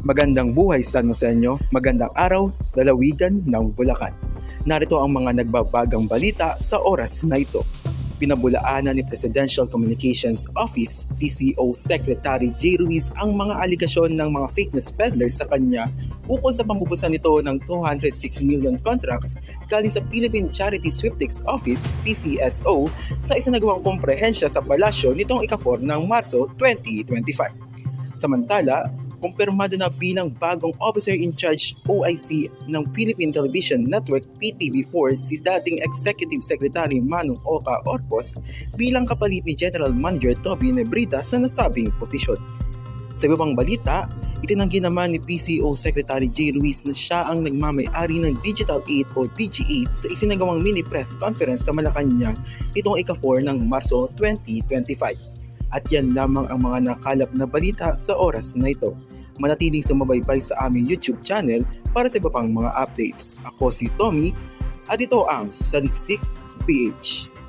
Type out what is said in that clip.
Magandang buhay San Joseño, magandang araw, lalawigan ng Bulacan. Narito ang mga nagbabagang balita sa oras na ito. Pinabulaanan ni Presidential Communications Office, PCO Secretary J. Ruiz ang mga aligasyon ng mga fake news peddlers sa kanya ukol sa pambubusan nito ng 206 million contracts galing sa Philippine Charity Sweepstakes Office, PCSO, sa isinagawang komprehensya sa palasyo nitong ika-4 ng Marso 2025. Samantala, kumpirmado na bilang bagong officer in charge OIC ng Philippine Television Network PTV4 si dating Executive Secretary Manong Oka Orpos bilang kapalit ni General Manager Toby Nebrita sa nasabing posisyon. Sa iba pang balita, itinanggi naman ni PCO Secretary J. Ruiz na siya ang nagmamay-ari ng Digital 8 o DG8 sa isinagawang mini press conference sa Malacanang itong ika-4 ng Marso 2025. At yan lamang ang mga nakalap na balita sa oras na ito. Manatiling sumabaybay sa aming YouTube channel para sa iba pang mga updates. Ako si Tommy at ito ang Saliksik PH.